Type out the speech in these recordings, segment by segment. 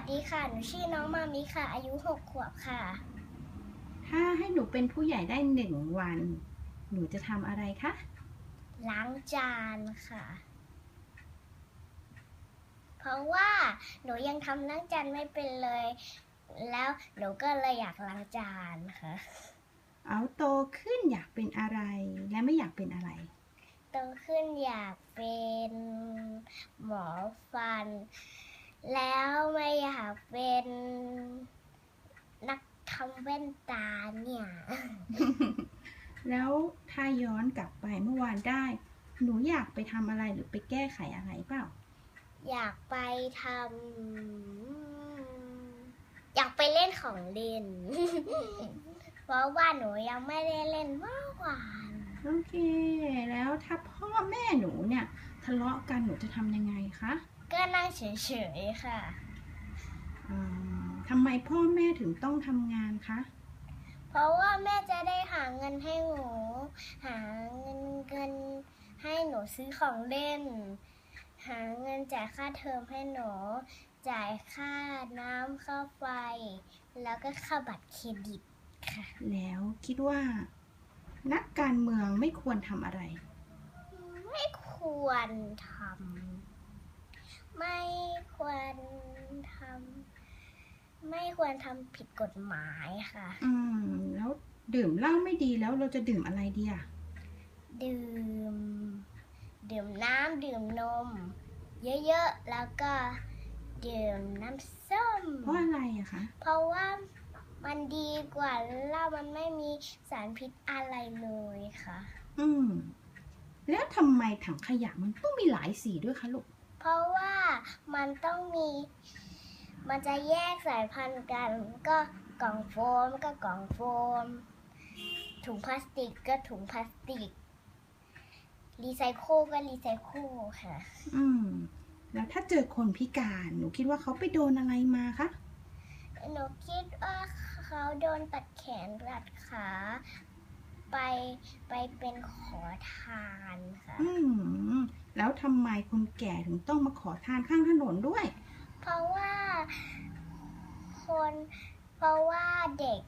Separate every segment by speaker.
Speaker 1: วัสดีค่ะ หนูชื่อน้องมามิค่ะ อายุหกขวบค่ะ
Speaker 2: ถ้าให้หนูเป็นผู้ใหญ่ได้หนึ่งวัน หนูจะทำอะไรคะ
Speaker 1: ล้างจานค่ะ เพราะว่าหนูยังทำล้างจานไม่เป็นเลย แล้วหนูก็เลยอยากล้างจานค่ะ
Speaker 2: เอาโตขึ้นอยากเป็นอะไรและไม่อยากเป็นอะไร
Speaker 1: โตขึ้นอยากเป็นหมอฟัน แล้วไม่อยากเป็นนักทำแว่นตาเนี่ย
Speaker 2: แล้วถ้าย้อนกลับไปเมื่อวานได้ หนูอยากไปทำอะไรหรือไปแก้ไขอะไรเปล่า
Speaker 1: อยากไปทำอยากไปเล่นของเล่น เพราะว่าหนูยังไม่ได้เล่นเมื่อวาน
Speaker 2: โอเค แล้วถ้าพ่อแม่หนูเนี่ย ทะเลาะกันหนูจะทำยังไงคะ
Speaker 1: ก็นั่งเฉยๆค่ะ
Speaker 2: อืมทำไมพ่อแม่ถึงต้องทำงานคะ
Speaker 1: เพราะว่าแม่จะได้หาเงินให้หนู หาเงินเงินให้หนูซื้อของเล่น หาเงินจ่ายค่าเทอมให้หนู จ่ายค่าน้ำค่าไฟ แล้วก็ค่าบัตรเครดิตค่ะ
Speaker 2: แล้วคิดว่า นักการเมืองไม่ควรทำอะไร
Speaker 1: ไม่ควรทำ ไม่ควรทำไม่ควรทำผิดกฎหมายค่ะ
Speaker 2: อืม แล้วดื่มเหล้าไม่ดีแล้วเราจะดื่มอะไรดีอะ
Speaker 1: ดื่ม ดื่มน้ำดื่มนม เยอะๆ แล้วก็ดื่มน้ำส้ม
Speaker 2: เพราะอะไรอะคะ
Speaker 1: เพราะว่ามันดีกว่าเหล้ามันไม่มีสารพิษอะไรเลยค่ะ
Speaker 2: อืม แล้วทำไมถังขยะมันต้องมีหลายสีด้วยคะลูก
Speaker 1: เพราะว่า มันต้องมี มันจะแยกสายพันธุ์กัน ก็กล่องโฟมก็กล่องโฟม ถุงพลาสติกก็ถุงพลาสติก รีไซเคิลก็รีไซเคิลค่ะ
Speaker 2: อืม แล้วถ้าเจอคนพิการหนูคิดว่าเขาไปโดนอะไรมาคะ
Speaker 1: หนูคิดว่าเขาโดนตัดแขนตัดขาไปไปเป็นขอทานค่ะ
Speaker 2: อืม แล้วทำไมคนแก่ถึงต้องมาขอทานข้างถนนด้วย
Speaker 1: เพราะว่าคนเพราะว่าเด็ก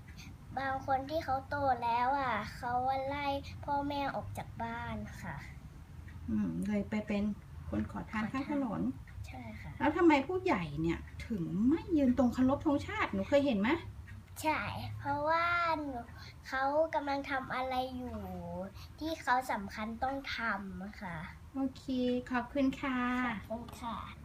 Speaker 1: บางคนที่เขาโตแล้วอะเขาไล่พ่อแม่ออกจากบ้านค่ะ
Speaker 2: อืมเลยไปเป็นคนขอทานข้างถนน
Speaker 1: ใช่ค่ะ
Speaker 2: แล้วทำไมผู้ใหญ่เนี่ย ถึงไม่ยืนตรงเคารพธงชาติหนูเคยเห็นไหม
Speaker 1: ใช่ เพราะว่าหนูเขากำลังทำอะไรอยู่ ที่เขาสำคัญต้องทำค่ะ
Speaker 2: โอเค ขอบคุณค่ะ
Speaker 1: ขอบคุณค่ะ